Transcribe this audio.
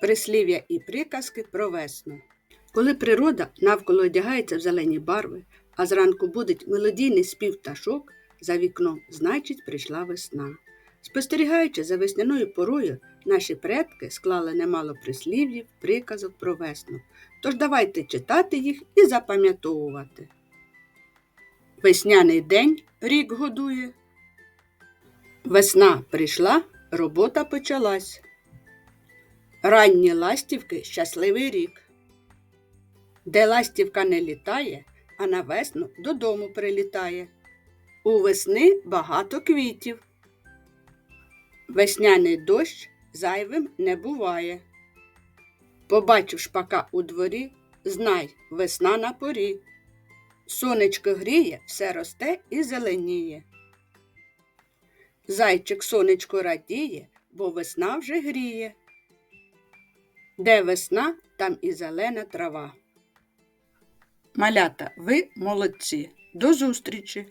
Прислів'я і приказки про весну. Коли природа навколо одягається в зелені барви, а зранку будить мелодійний спів пташок, за вікном, значить, прийшла весна. Спостерігаючи за весняною порою, наші предки склали немало прислів'їв, приказок про весну. Тож давайте читати їх і запам'ятовувати. Весняний день рік годує. Весна прийшла, робота почалась. Ранні ластівки щасливий рік. Де ластівка не літає, а на весну додому прилітає. У весни багато квітів. Весняний дощ зайвим не буває. Побачив шпака у дворі, знай, весна на порі. Сонечко гріє, все росте і зеленіє. Зайчик сонечко радіє, бо весна вже гріє. Де весна, там і зелена трава. Малята, ви молодці. До зустрічі!